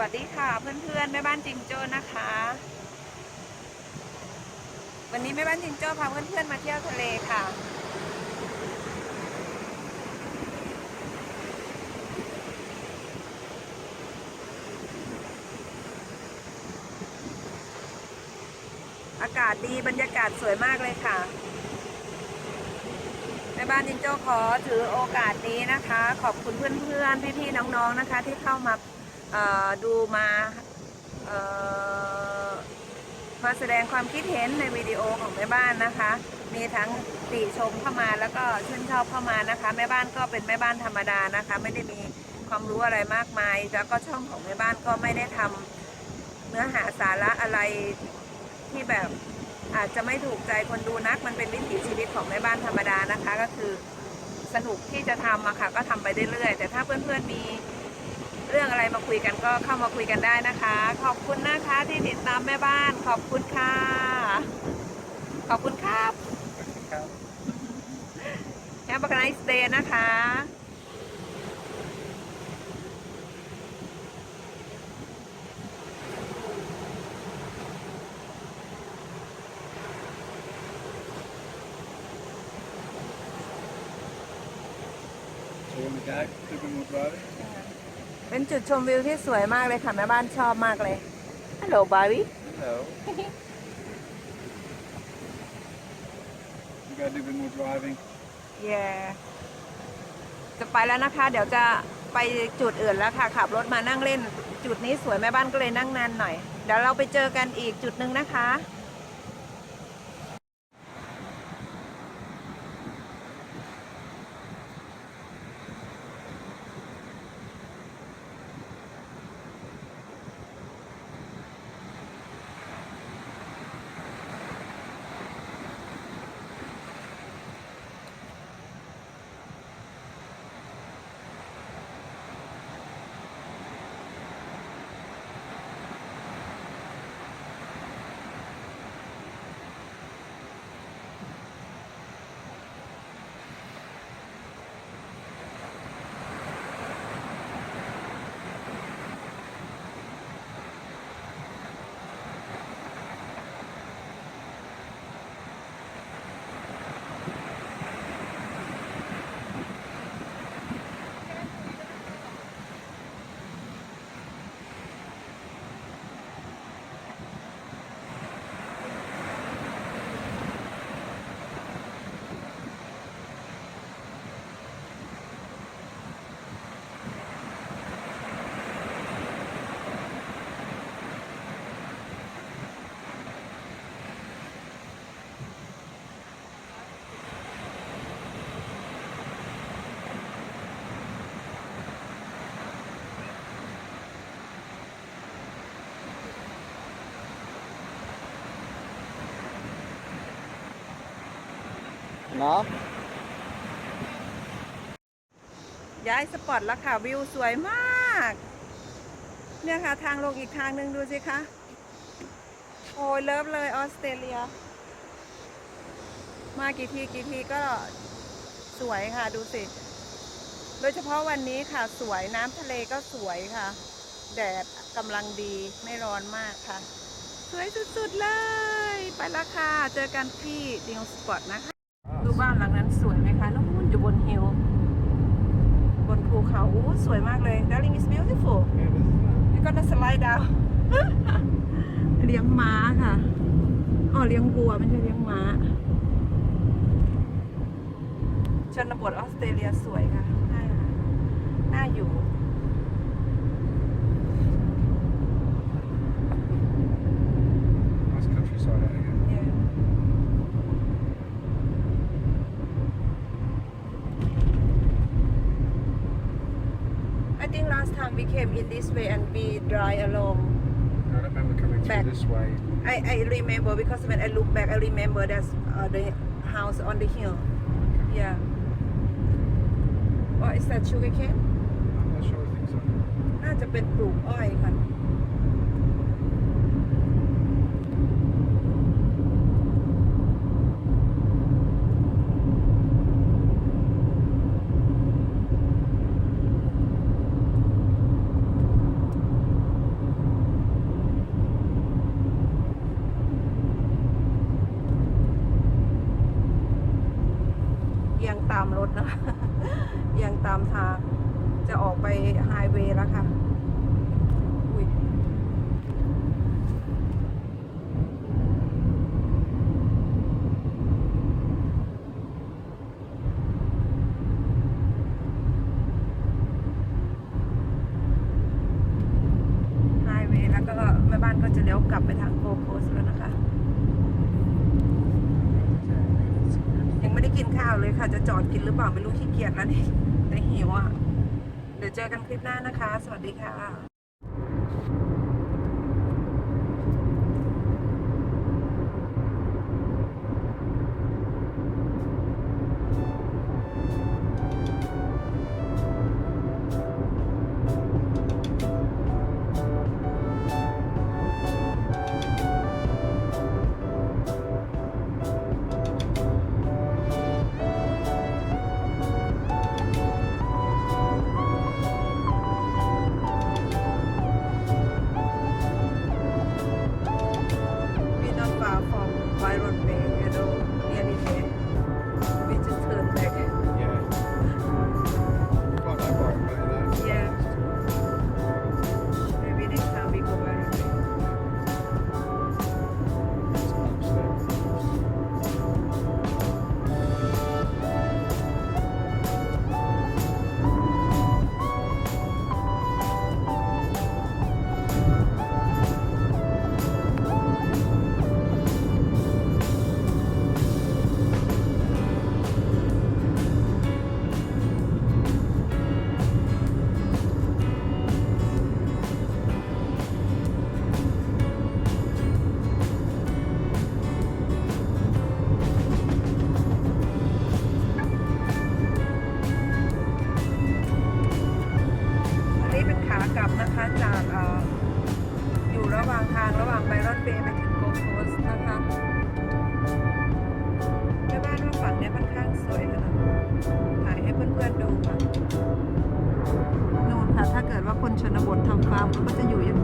วัสดีค่ะเพื่อนๆแม่บ้านจิงโจ้นะคะ วันนี้แม่บ้านจิงโจ้พาเพื่อนๆมาเที่ยวทะเลค่ะ อากาศดีบรรยากาศสวยมากเลยค่ะแม่บ้านจิงโจ้ขอถือโอกาสนี้นะคะ ขอบคุณเพื่อนๆ พี่ๆ น้องๆ นะคะ ที่เข้ามา ดูมามาแสดงความคิดเห็นในวิดีโอของแม่บ้านนะคะ มีทั้งติชมเข้ามาแล้วก็ชื่นชอบเข้ามานะคะ แม่บ้านก็เป็นแม่บ้านธรรมดานะคะ ไม่ได้มีความรู้อะไรมากมาย แล้วก็ช่องของแม่บ้านก็ไม่ได้ทำเนื้อหาสาระอะไรที่แบบอาจจะไม่ถูกใจคนดูนัก มันเป็นวิถีชีวิตของแม่บ้านธรรมดานะคะ ก็คือสนุกที่จะทำอะค่ะก็ทำไปเรื่อยๆแต่ถ้าเพื่อนๆมี เรื่องอะไรมาคุยกันก็เข้ามาคุยกันได้นะคะ ขอบคุณนะคะที่ติดตามแม่บ้าน ขอบคุณค่ะ ขอบคุณครับครับแฮปปี้ไนท์เดย์นะคะ So when the guy took him with Bobby, เป็น จุดชมวิวที่สวยมากเลยค่ะ แม่บ้านชอบมากเลย ฮัลโหลบาร์บี้ hello. you gotta do a bit more driving. เย่จะไปแล้วนะคะ เดี๋ยวจะไปจุดอื่นแล้วค่ะ ขับรถมานั่งเล่น จุดนี้สวยแม่บ้านก็เลยนั่งนานหน่อย เดี๋ยวเราไปเจอกันอีกจุดหนึ่งนะคะ Nah. ย้ายสปอตแล้วค่ะวิวสวยมาก เนี่ยค่ะ ทางลงอีกทางหนึ่งดูสิคะ โอ้ยเลิฟเลยออสเตรเลีย มากี่ทีกี่ทีก็สวยค่ะดูสิ โดยเฉพาะวันนี้ค่ะสวยน้ำทะเลก็สวยค่ะ แดดกำลังดีไม่ร้อนมากค่ะ สวยสุดๆเลย ไปละค่ะ เจอกันที่ดิงสปอตนะคะ บ้านหลังนั้นสวยไหมคะนู่นอยู่บนฮิลบนภูเขาอู้สวยมากเลย Darling is beautiful you gonna slide down เลี้ยงม้าค่ะอ๋อเลี้ยงวัวไม่ใช่เลี้ยงม้าชนบทออสเตรเลียสวยค่ะน่าอยู่ think last time we came in this way and we drive along. I don't remember coming through Back. this way. I, I remember because when I look back, I remember that's uh, the house on the hill. Okay. Yeah. What is that sugar cane? I'm not sure. I think so. น่าจะเป็นปลูกอ้อยค่ะ นะ ยังตามทาง จะออกไปไฮเวย์แล้วค่ะไฮเวย์แล้วก็แม่บ้านก็จะเลี้ยวกลับไปทางโกโคสแล้วนะคะ ยังไม่ได้กิ นข้าวเลยค่ะ จะจอดกินหรือเปล่าไม่รู้ขี้เกียจแล้วนี่แต่หิวอะ เดี๋ยวเจอกันคลิปหน้านะคะ สวัสดีค่ะ กลับนะคะจากออยู่ระหว่างทางระหว่างไบรอนเบย์ไปถึงโกโคสนะคะแม่บ้านว่าฝั่งนี้ค่อนข้างสวยเลยนะถ่ายให้เพื่อนๆดูค่ะนู่นค่ะถ้าเกิดว่าคนชนบททำฟาร์มเขาก็จะอยู่อย่าง